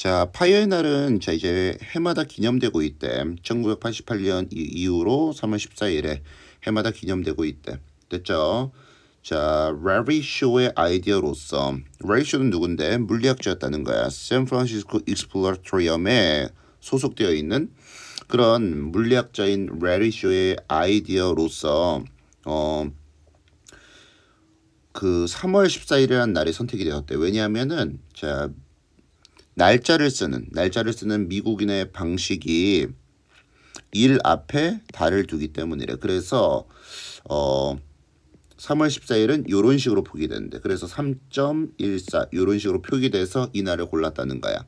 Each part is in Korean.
자, 파이어의 날은 자 이제 해마다 기념되고 있대. 1988년 이후로 3월 14일에 해마다 기념되고 있대. 됐죠? 자, 레리 쇼의 아이디어로서 레리 쇼는 누군데? 물리학자였다는 거야. 샌프란시스코 익스플로라토리엄에 소속되어 있는 그런 물리학자인 레리 쇼의 아이디어로서 어. 그 3월 14일이라는 날이 선택이 되었대. 왜냐하면은 자 날짜를 쓰는 날짜를 쓰는 미국인의 방식이 일 앞에 달을 두기 때문이래. 그래서 어 3월 14일은 이런 식으로 표기되는데 그래서 3.14 이런 식으로 표기돼서 이 날을 골랐다는 거야.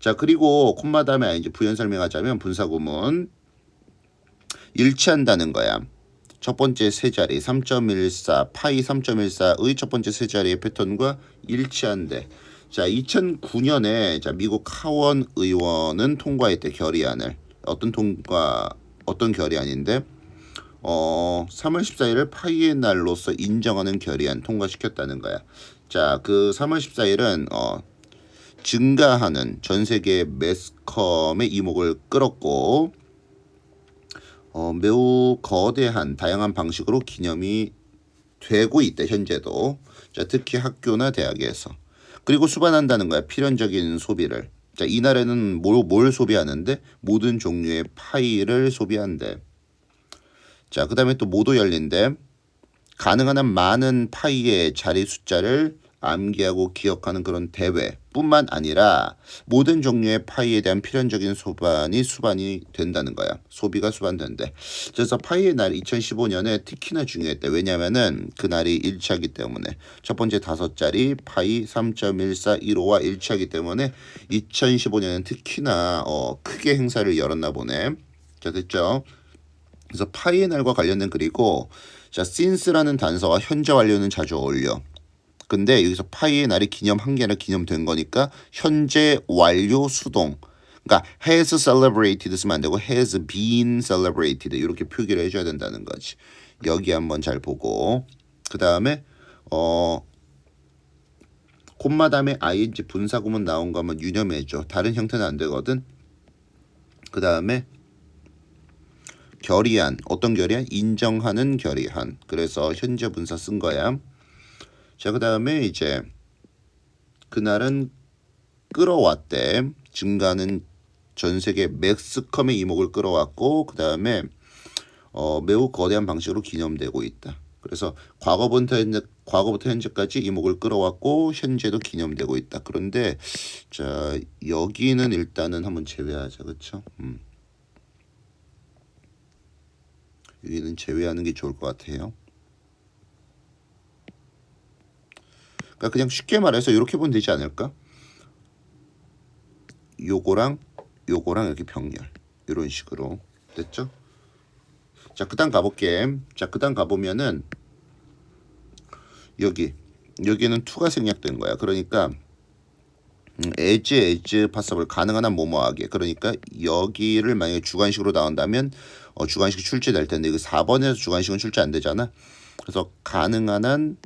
자 그리고 콤마 다음에 이제 부연 설명하자면 분사구문 일치한다는 거야. 첫 번째 세 자리 3.14 파이 3.14의 첫 번째 세 자리의 패턴과 일치한대. 자 2009년에 자 미국 하원 의원은 통과했대 결의안을 어떤 통과 어떤 결의안인데 어 3월 14일을 파이의 날로서 인정하는 결의안 통과시켰다는 거야. 자 그 3월 14일은 어 증가하는 전 세계 매스컴의 이목을 끌었고 어, 매우 거대한 다양한 방식으로 기념이 되고 있다 현재도 자 특히 학교나 대학에서 그리고 수반한다는 거야 필연적인 소비를. 자 이날에는 뭘, 뭘 소비하는데? 모든 종류의 파이를 소비한대. 자 그 다음에 또 모두 열린데 가능한 한 많은 파이의 자리 숫자를 암기하고 기억하는 그런 대회뿐만 아니라 모든 종류의 파이에 대한 필연적인 소반이 수반이 된다는 거야. 소비가 수반된대. 그래서 파이의 날 2015년에 특히나 중요했대. 왜냐면은 그날이 일치하기 때문에 첫 번째 다섯 자리 파이 3.1415와 일치하기 때문에 2015년은 특히나 어, 크게 행사를 열었나 보네. 자 됐죠? 그래서 파이의 날과 관련된 그리고 자 since라는 단서와 현재 완료는 자주 어울려. 근데 여기서 파이의 날이 기념한 게 아니라 기념된 거니까 현재 완료 수동. 그러니까 has celebrated 쓰면 안 되고 has been celebrated 이렇게 표기를 해줘야 된다는 거지. 여기 한번 잘 보고 그 다음에 어 콤마 다음에 ing 분사구문 나온 거 한번 유념해줘. 다른 형태는 안 되거든. 그 다음에 결의안 어떤 결의안 인정하는 결의안 그래서 현재 분사 쓴 거야. 자, 그 다음에 이제 그날은 끌어왔대. 증가는 전 세계 맥스컴의 이목을 끌어왔고 그 다음에 어, 매우 거대한 방식으로 기념되고 있다. 그래서 과거부터 현재 과거부터 현재까지 이목을 끌어왔고 현재도 기념되고 있다. 그런데 자 여기는 일단은 한번 제외하자, 그렇죠? 음. 여기는 제외하는 게 좋을 것 같아요. 그러니까 그냥 쉽게 말해서 이렇게 보면 되지 않을까? 요거랑 요거랑 이렇게 병렬 이런 식으로 됐죠? 자 그다음 가볼게. 자 그다음 가보면은 여기 여기는 투가 생략된 거야. 그러니까 음, 에즈 에즈 파서블 가능한 한 뭐뭐하게 그러니까 여기를 만약에 주관식으로 나온다면 어, 주관식 출제될 텐데 이거 4번에서 주관식은 출제 안 되잖아. 그래서 가능한 한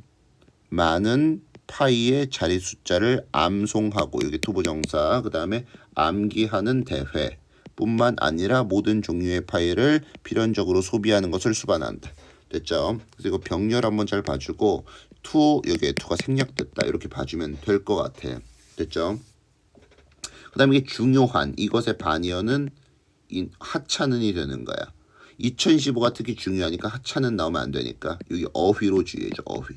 많은 파이의 자리 숫자를 암송하고 여기 투부정사 그 다음에 암기하는 대회 뿐만 아니라 모든 종류의 파이를 필연적으로 소비하는 것을 수반한다. 됐죠? 그래서 이거 병렬 한번 잘 봐주고 투 여기에 투가 생략됐다 이렇게 봐주면 될 것 같아. 됐죠? 그 다음에 이게 중요한 이것의 반이어는 이 하찮은이 되는 거야. 2015가 특히 중요하니까 하찮은 나오면 안 되니까 여기 어휘로 주의해줘 어휘.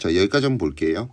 자 여기까지 한번 볼게요.